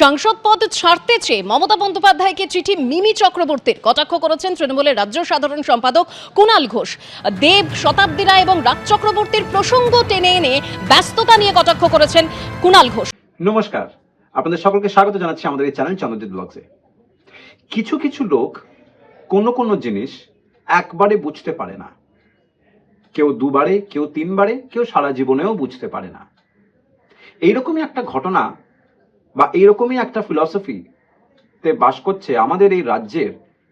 সাংসদ পদ ছাড়তে চেয়ে মমতা বন্দ্যোপাধ্যায়কে চিঠি মিমি চক্রবর্তীর কটাক্ষ করেছেন তৃণমূলের রাজ্য সাধারণ সম্পাদক কুণাল ঘোষ। দেব শতাব্দীরা এবং রাজ চক্রবর্তীর প্রসঙ্গ টেনে এনে ব্যস্ততা নিয়ে কটাক্ষ করেছেন কুণাল ঘোষ। নমস্কার। আপনাদের সকলকে স্বাগত জানাচ্ছি আমাদের এই চ্যানেল চন্দ্রজিৎ ব্লগসে। কিছু কিছু লোক কোনো কোনো জিনিস একবারে বুঝতে পারে না। কেউ দুবারে, কেউ তিনবারে, কেউ সারা জীবনেও বুঝতে পারে না। এইরকমই একটা ঘটনা বা এইরকমই একটা ফিলসফি তে বাস করছে আমাদের এই রাজ্যের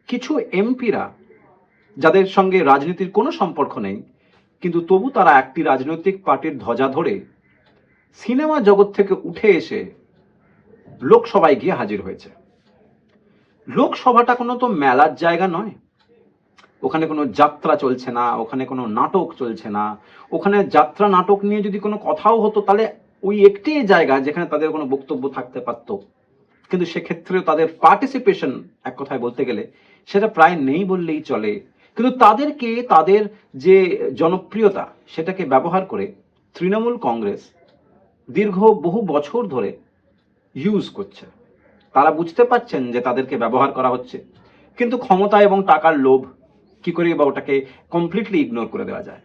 কিছু এমপিরা যাদের সঙ্গে রাজনীতির কোনো সম্পর্ক নেই, কিন্তু তবু তারা একটি রাজনৈতিক পার্টির ধ্বজা ধরে সিনেমা জগৎ থেকে উঠে এসে লোকসভায় গিয়ে হাজির হয়েছে। লোকসভাটা কোনো তো মেলার জায়গা নয়। ওখানে কোনো যাত্রা চলছে না, ওখানে কোনো নাটক চলছে না। ওখানে যাত্রা নাটক নিয়ে যদি কোনো কথাও হতো, তাহলে ওই একটি জায়গা যেখানে তাদের কোনো বক্তব্য থাকতে পারত। কিন্তু সেক্ষেত্রেও তাদের পার্টিসিপেশন এক কথায় বলতে গেলে সেটা প্রায় নেই বললেই চলে। কিন্তু তাদেরকে, তাদের যে জনপ্রিয়তা সেটাকে ব্যবহার করে তৃণমূল কংগ্রেস দীর্ঘ বহু বছর ধরে ইউজ করছে। তারা বুঝতে পারছেন যে তাদেরকে ব্যবহার করা হচ্ছে। কিন্তু ক্ষমতা এবং টাকার লোভ কি করে বা ওটাকে কমপ্লিটলি ইগনোর করে দেওয়া যায়?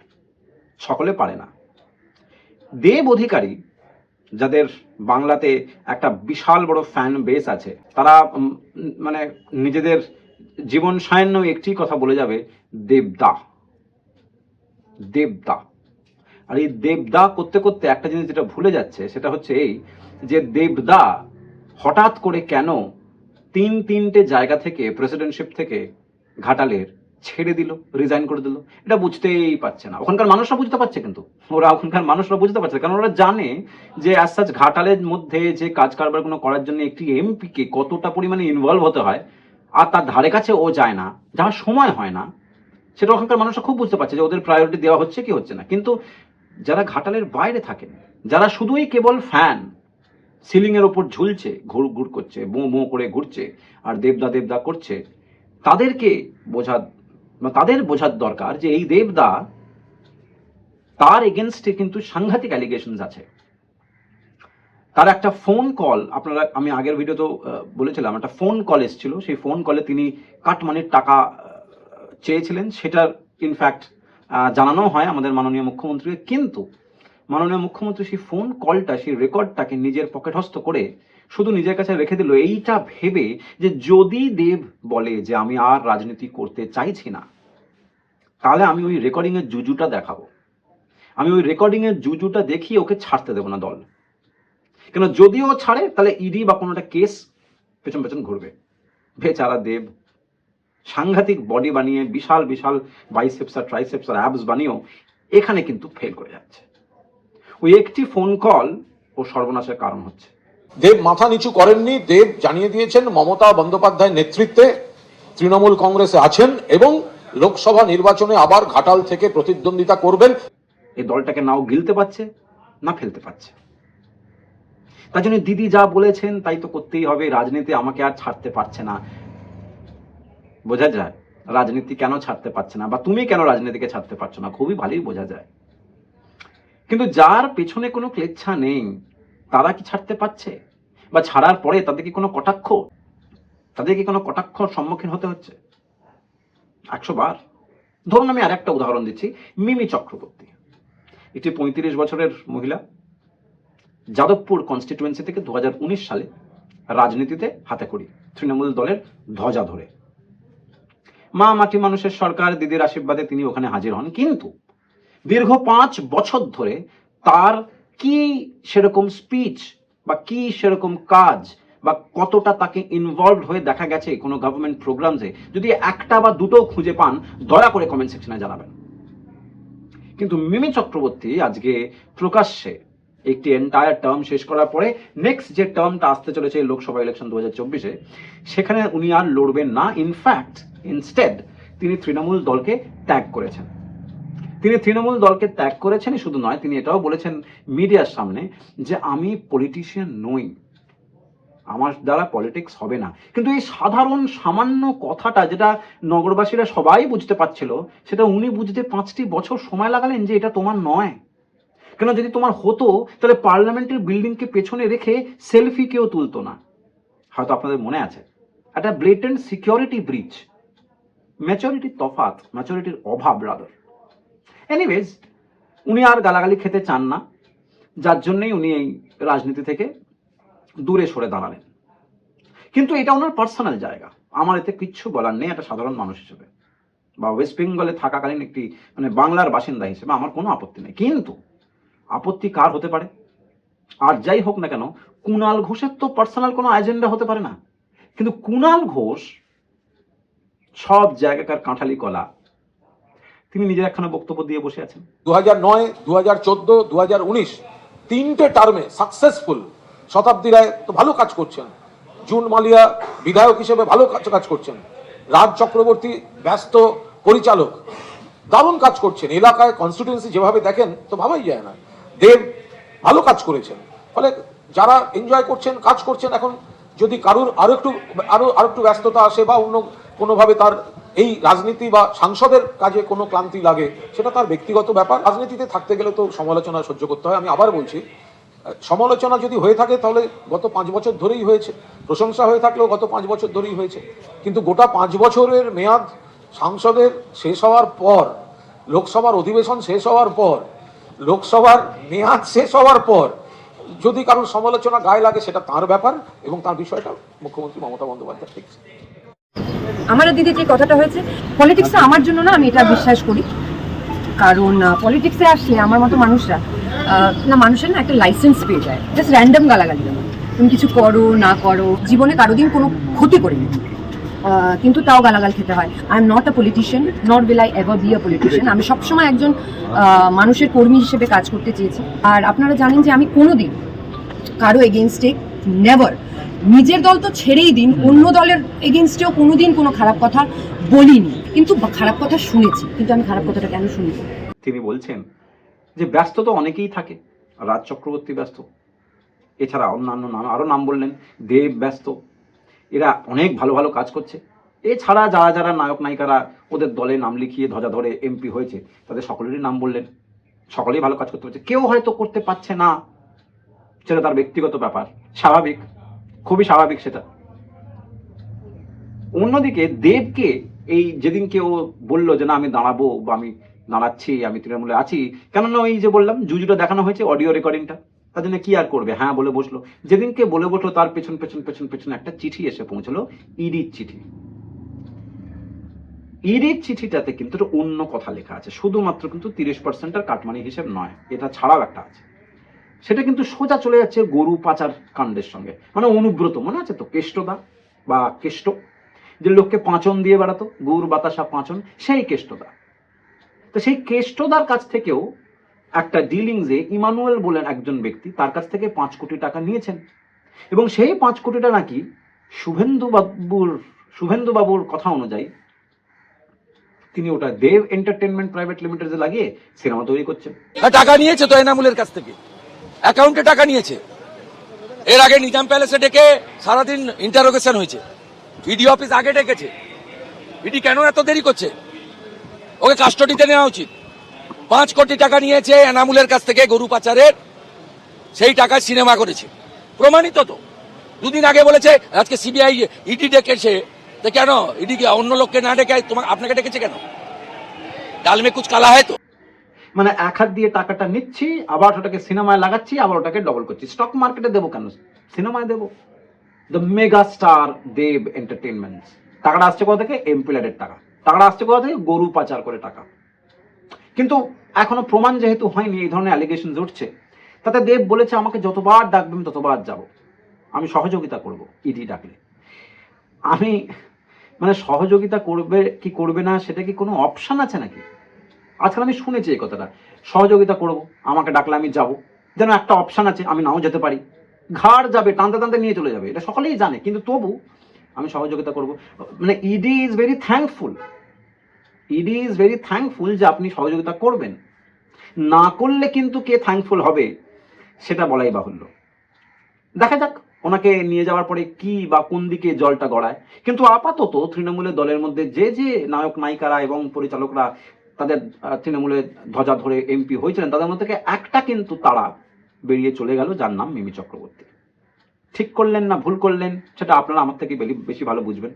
সকলে পারে না। দেব অধিকারী যাদের বাংলাতে একটা বিশাল বড় ফ্যান বেস আছে, তারা মানে নিজেদের জীবন সায়ান্ন একটি কথা বলে যাবে, দেবদা। দেবদা। আর এই দেবদা করতে করতে একটা জিনিস যেটা ভুলে যাচ্ছে, সেটা হচ্ছে এই যে দেবদা হঠাৎ করে কেন তিন তিনটে জায়গা থেকে প্রেসিডেন্টশিপ থেকে ঘাটালের ছেড়ে দিল রিজাইন করে দিল। এটা বুঝতেই পারছে না। ওখানকার মানুষরা বুঝতে পারছে কিন্তু। ওরা ওখানকার মানুষরা বুঝতে পারছে কারণ ওরা জানে যে অ্যাজ সাচ ঘাটালের মধ্যে যে কাজ কারবারগুলো করার জন্য একটি এমপিকে কতটা পরিমাণে ইনভলভ হতে হয়, আর তার ধারে কাছে ও যায় না, যাওয়ার সময় হয় না, সেটা ওখানকার মানুষরা খুব বুঝতে পারছে যে ওদের প্রায়োরিটি দেওয়া হচ্ছে কি হচ্ছে না। কিন্তু যারা ঘাটালের বাইরে থাকেন, যারা শুধুই কেবল ফ্যান সিলিং এর ওপর ঝুলছে, ঘুর ঘুর করছে বো বো করে ঘুরছে, আর দেবদা দেবদা করছে, তাদেরকে বোঝা তাদের বোঝার দরকার যে এই দেবদা তার এগেনস্টে কিন্তু সাংঘাতিক অ্যালিগেশন আছে। তার একটা ফোন কল আপনারা, আমি আগের ভিডিওতে বলেছিলাম, একটা ফোন কল এসেছিল। সেই ফোন কলে তিনি কাটমানির টাকা চেয়েছিলেন। সেটার ইনফ্যাক্ট জানানো হয় আমাদের মাননীয় মুখ্যমন্ত্রীকে। কিন্তু মাননীয় মুখ্যমন্ত্রী সেই ফোন কলটা সেই রেকর্ডটাকে নিজের পকেটস্থ করে শুধু নিজের কাছে রেখে দিল, এইটা ভেবে যে যদি দেব বলে যে আমি আর রাজনীতি করতে চাইছি না, তাহলে আমি ওই রেকর্ডিং এর জুজুটা দেখাবো। আমি ওই রেকর্ডিং এর জুজুটা দেখিয়ে ওকে ছাড়তে দেবো না দল। কেন যদিও ছাড়ে, তাহলে ইডি বা কোনো একটা কেস পেছন পেছন ঘুরবে। বেচারা দেব, সাংঘাতিক বডি বানিয়ে, বিশাল বিশাল বাইসেপস আর ট্রাইসেপস আর অ্যাবস বানিয়েও এখানে কিন্তু ফেল করে যাচ্ছে। ওই একটি ফোন কল ও সর্বনাশের কারণ হচ্ছে। দেব মাথা নিচু করেননি, দেব জানিয়ে দিয়েছেন মমতা বন্দ্যোপাধ্যায়ের নেতৃত্বে তৃণমূল কংগ্রেসে আছেন এবং লোকসভা নির্বাচনে আবার ঘাটাল থেকে প্রতিদ্বন্দ্বিতা করবেন। এই দলটাকে নাও গিলতে পারছে, না ফেলতে পারছে। তার জন্য দিদি যা বলেছেন তাই তো করতেই হবে, রাজনীতি আমাকে আর ছাড়তে পারছে না। বোঝা যায়, রাজনীতি কেন ছাড়তে পারছে না বা তুমি কেন রাজনীতিকে ছাড়তে পারছ না, খুবই ভালোই বোঝা যায়। কিন্তু যার পেছনে কোনো ক্লেচ্ছা নেই, তারা কি ছাড়তে পারছে? বা ছাড়ার পরে তাদের কি কোনো কটাক্ষ? তাদের কি কোনো কটাক্ষর সম্মুখীন হতে হচ্ছে? একশো বার। ধরুন আমি আর একটা উদাহরণ দিচ্ছি, মিমি চক্রবর্তী। একটি পঁয়ত্রিশ বছরের মহিলা। যাদবপুর কনস্টিটুয়েন্সি থেকে দু হাজার উনিশ সালে রাজনীতিতে হাতে করি তৃণমূল দলের ধ্বজা ধরে। মা মাটি মানুষের সরকার, দিদির আশীর্বাদে তিনি ওখানে হাজির হন। কিন্তু দীর্ঘ পাঁচ বছর ধরে তার কি সেরকম স্পিচ বা কি সেরকম কাজ বা কতটা তাকে ইনভলভ হয়ে দেখা গেছে কোনো গভর্নমেন্ট প্রোগ্রামসে যদি একটা বা দুটো খুঁজে পান, দয়া করে কমেন্ট সেকশনে জানাবেন। কিন্তু মিমি চক্রবর্তী আজকে প্রকাশ্যে একটি এন্টায়ার টার্ম শেষ করার পরে নেক্সট যে টার্মটা আসতে চলেছে লোকসভা ইলেকশন দু হাজার চব্বিশে সেখানে উনি আর লড়বেন না। ইনফ্যাক্ট ইনস্টেড তিনি তৃণমূল দলকে ত্যাগ করেছেন। তিনি তৃণমূল দলকে ত্যাগ করেছেন শুধু নয়, তিনি এটাও বলেছেন মিডিয়ার সামনে যে আমি পলিটিশিয়ান নই। আমার দ্বারা পলিটিক্স হবে না। কিন্তু এই সাধারণ সামান্য কথাটা যেটা নগরবাসীরা সবাই বুঝতে পারছিল, সেটা উনি বুঝতে পাঁচটি বছর সময় লাগালেন যে এটা তোমার নয়। কেন যদি তোমার হতো, তাহলে পার্লামেন্টের বিল্ডিংকে পেছনে রেখে সেলফি কেউ তুলতো না। হয়তো আপনাদের মনে আছে, একটা ব্লেটেন্ট সিকিউরিটি ব্রিচ ম্যাচুরিটির তফাৎ ম্যাচুরিটির অভাব রাদার এনিওয়েজ উনি আর গালাগালি খেতে চান না, যার জন্যই উনি এই রাজনীতি থেকে দূরে সরে দাঁড়ালেন। কিন্তু এটা ওনার পার্সোনাল জায়গা। আমার এতে কিচ্ছু বলার নেই, একটা সাধারণ মানুষ হিসেবে। বা ওয়েস্ট বেঙ্গলে থাকাকালীন একটি মানে বাংলার বাসিন্দা হিসেবে আমার কোনো আপত্তি নেই। কিন্তু আপত্তি কার হতে পারে? আর যাই হোক না কেন কুণাল ঘোষের তো পার্সোনাল কোনো এজেন্ডা হতে পারে না। কিন্তু কুণাল ঘোষ সব জায়গাকার কাঁঠালি কলা তিনি নিজের একখানা বক্তব্য দিয়ে বসে আছেন। দু হাজার নয় দু হাজার চোদ্দ দু হাজার উনিশ তিনটে টার্মে সাকসেসফুল শতাব্দী রায় তো ভালো কাজ করছেন। জুন মালিয়া বিধায়ক হিসেবে ভালো কাজ কাজ করছেন। রাজ চক্রবর্তী ব্যস্ত পরিচালক, দারুণ কাজ করছেন। এলাকায় কনস্টিটিউন্সি যেভাবে দেখেন তো ভাবাই যায় না। দেব ভালো কাজ করেছেন। ফলে যারা এনজয় করছেন, কাজ করছেন, এখন যদি কারুর আরও একটু আরও আরও একটু ব্যস্ততা আসে বা অন্য কোনোভাবে তার এই রাজনীতি বা সাংসদের কাজে কোনো ক্লান্তি লাগে, সেটা তার ব্যক্তিগত ব্যাপার। রাজনীতিতে থাকতে গেলে তো সমালোচনা সহ্য করতে হয়। আমি আবার বলছি, সমালোচনা যদি হয়ে থাকে তাহলে গত পাঁচ বছর ধরেই হয়েছে। প্রশংসা হয়ে থাকলেও গত পাঁচ বছর ধরেই হয়েছে। কিন্তু গোটা পাঁচ বছরের মেয়াদ সাংসদের শেষ হওয়ার পর, লোকসভার অধিবেশন শেষ হওয়ার পর, লোকসভার মেয়াদ শেষ হওয়ার পর, যদি কারোর সমালোচনা গায়ে লাগে, সেটা তার ব্যাপার এবং তার বিষয়টা মুখ্যমন্ত্রী মমতা বন্দ্যোপাধ্যায় ঠিক আমার দিদি যে কথাটা হয়েছে পলিটিক্সে আমার জন্য না, আমি এটা বিশ্বাস করি। কারণ পলিটিক্সে আসলে আমার মতো মানুষরা না, মানুষের না একটা লাইসেন্স পেয়ে যায়। জাস্ট র্যান্ডম গালাগালি তুমি কিছু করো, না করো, জীবনে কারও দিন কোনো ক্ষতি করিনি। কিন্তু তাও গালাগাল খেতে হয়। I am not a politician not will I ever be a politician আমি সবসময় একজন মানুষের কর্মী হিসেবে কাজ করতে চেয়েছি। আর আপনারা জানেন যে আমি কোনো দিন কারও এগেনস্টে নেভার নিজের দল তো ছেড়েই দিন অন্য দলের এগেনস্টেও কোনোদিন কোনো খারাপ কথা বলিনি। কিন্তু খারাপ কথা শুনেছি কিন্তু আমি খারাপ কথাটা কেন শুনি? তিনি বলছেন যে ব্যস্ত তো অনেকেই থাকে রাজ চক্রবর্তী ব্যস্ত। এছাড়া অন্যান্য নাম আরও নাম বললেন দেব ব্যস্ত। এরা অনেক ভালো ভালো কাজ করছে। এছাড়া যারা যারা নায়ক নায়িকারা ওদের দলে নাম লিখিয়ে ধ্বজা ধরে এমপি হয়েছে তাদের সকলেরই নাম বললেন। সকলেই ভালো কাজ করতে পারছে। কেউ হয়তো করতে পারছে না। সেটা তার ব্যক্তিগত ব্যাপার। স্বাভাবিক, খুবই স্বাভাবিক সেটা। অন্যদিকে দেবকে এই যেদিনকে ও বলল যে, না, আমি দাঁড়াবো বা আমি দাঁড়াচ্ছি, আমি তৃণমূলে আছি। কেননা ওই যে বললাম, জুজুটা দেখানো হয়েছে অডিও রেকর্ডিংটা তার জন্য কি আর করবে? হ্যাঁ বলে বসল। যেদিনকে বলে বসল, তার পেছন পেছন পেছন পেছন একটা চিঠি এসে পৌঁছলো, ইডির চিঠি। ইডির চিঠিটাতে কিন্তু অন্য কথা লেখা আছে। শুধুমাত্র কিন্তু তিরিশ পার্সেন্টের কাটমানি হিসেব নয়, এটা ছাড়াও একটা আছে। সেটা কিন্তু সোজা চলে যাচ্ছে গরু পাচার কাণ্ডের সঙ্গে। মানে অনুব্রত, মনে আছে তো? কেষ্টদা বা কেষ্ট, যে লোককে পাঁচন দিয়ে বেড়াতো গুড় বাতাসা পাঁচন, সেই কেষ্টদা। তো সেই কেষ্টদার কাছ থেকেও একটা ডিলিংসে ইমানুয়েল বলেন একজন ব্যক্তি, তার কাছ থেকে পাঁচ কোটি টাকা নিয়েছেন। এবং সেই পাঁচ কোটিটা নাকি শুভেন্দু বাবুর শুভেন্দু বাবুর কথা অনুযায়ী তিনি ওটা দেব এন্টারটেনমেন্ট প্রাইভেট লিমিটেডে লাগিয়ে সিনেমা তৈরি করছেন। টাকা নিয়েছে তো এনামুলের কাছ থেকে। অ্যাকাউন্টে টাকা নিয়েছে। এর আগে নিজাম প্যালেসে ডেকে সারাদিন ইন্টারোগেশন হয়েছে। ইডি অফিস আগে ডেকেছে। ইডি কেন এত দেরি করছে? ওকে কাস্টডিতে নেওয়া উচিত। পাঁচ কোটি টাকা নিয়েছে এনামুলের কাছ থেকে গরু পাচারের। সেই টাকা সিনেমা করেছে। প্রমাণিত তো। দুদিন আগে বলেছে, আজকে সিবিআই ইডি ডেকেছে। তো কেন? ইডি অন্য লোককে না ডেকে তোমাকে আপনাকে ডেকেছে কেন? ডাল মে কুচ কালা হয় তো। মানে এক হাত দিয়ে টাকাটা নিচ্ছি, আবার ওটাকে সিনেমায় লাগাচ্ছি, আবার ওটাকে ডবল করছি। স্টক মার্কেটে দেবো কেন? সিনেমায় দেবো। The mega star Dev entertainment টাকাটা আসছে কোথা থেকে? এমপ্লয়েডের টাকা। টাকাটা আসছে কোথা থেকে? গরু পাচার করে টাকা। কিন্তু এখনও প্রমাণ যেহেতু হয়নি, এই ধরনের অ্যালিগেশন উঠছে, তাতে দেব বলেছে, আমাকে যতবার ডাকবেন ততবার যাব। আমি সহযোগিতা করব ইডি ডাকলে। আমি মানে সহযোগিতা করবে কি করবে না, সেটা কি কোনো অপশন আছে নাকি? আজকাল আমি শুনেছি এই কথাটা। সহযোগিতা করব, আমাকে ডাকলে আমি যাব। যেন একটা অপশন আছে, আমি নাও যেতে পারি। ঘাড় যাবে, টানতে টানতে নিয়ে চলে যাবে, এটা সকলেই জানে। কিন্তু তবু আমি সহযোগিতা করব। মানে ED is very thankful ED is very thankful যে আপনি সহযোগিতা করবেন। না করলে কিন্তু কে থ্যাঙ্কফুল হবে, সেটা বলাই বাহুল্য। দেখা যাক, ওনাকে নিয়ে যাওয়ার পরে কি বা কোন দিকে জলটা গড়ায়। কিন্তু আপাতত তৃণমূলের দলের মধ্যে যে যে নায়ক নায়িকারা এবং পরিচালকরা তাদের তৃণমূলে ধ্বজা ধরে এমপি হয়েছিলেন, তাদের মধ্যে থেকে একটা কিন্তু তারা বেরিয়ে চলে গেল, যার নাম মিমি চক্রবর্তী। ঠিক করলেন না, ভুল করলেন, সেটা আপনারা আমার থেকে বেশি ভালো বুঝবেন।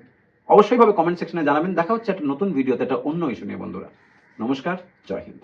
অবশ্যই ভাবে কমেন্ট সেকশনে জানাবেন, দেখা হচ্ছে একটা নতুন ভিডিওতে একটা অন্য ইস্যু নিয়ে, বন্ধুরা। নমস্কার, জয় হিন্দ।